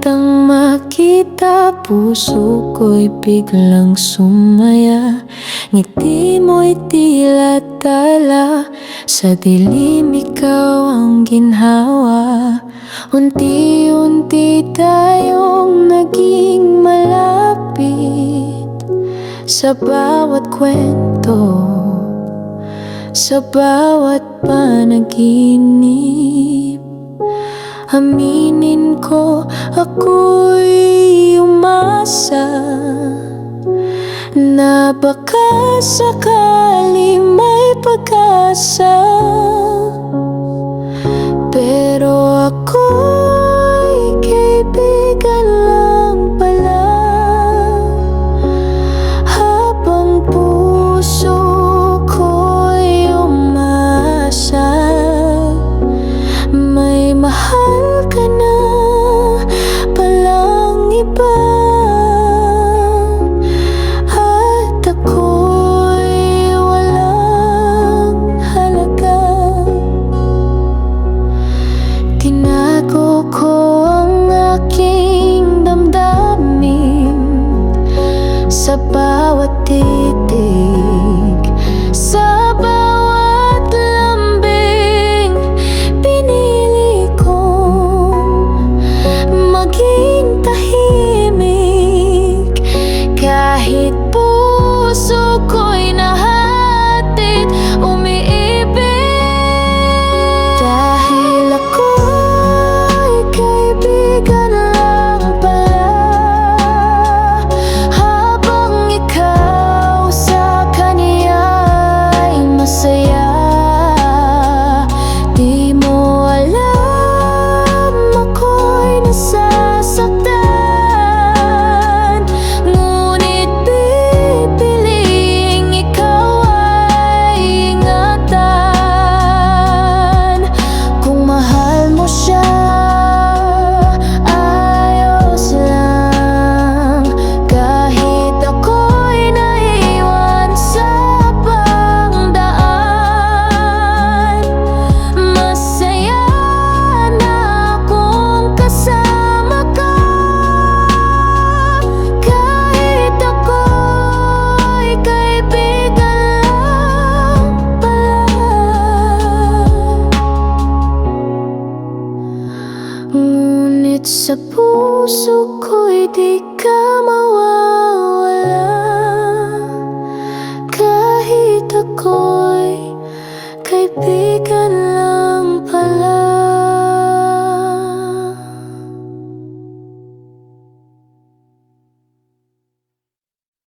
kitang makita Puso ko'y biglang sumaya. Ngiti mo'y tila tala Sa dilim ikaw ang ginhawa. Unti-unti tayong naging malapit Sa bawat kwento Sa bawat panaginip Aminin ko ako'y umasa Na baka sakali may pag-asa Sa bawat titig sa puso ko'y di ka mawawala. Kahit ako'y kaibigan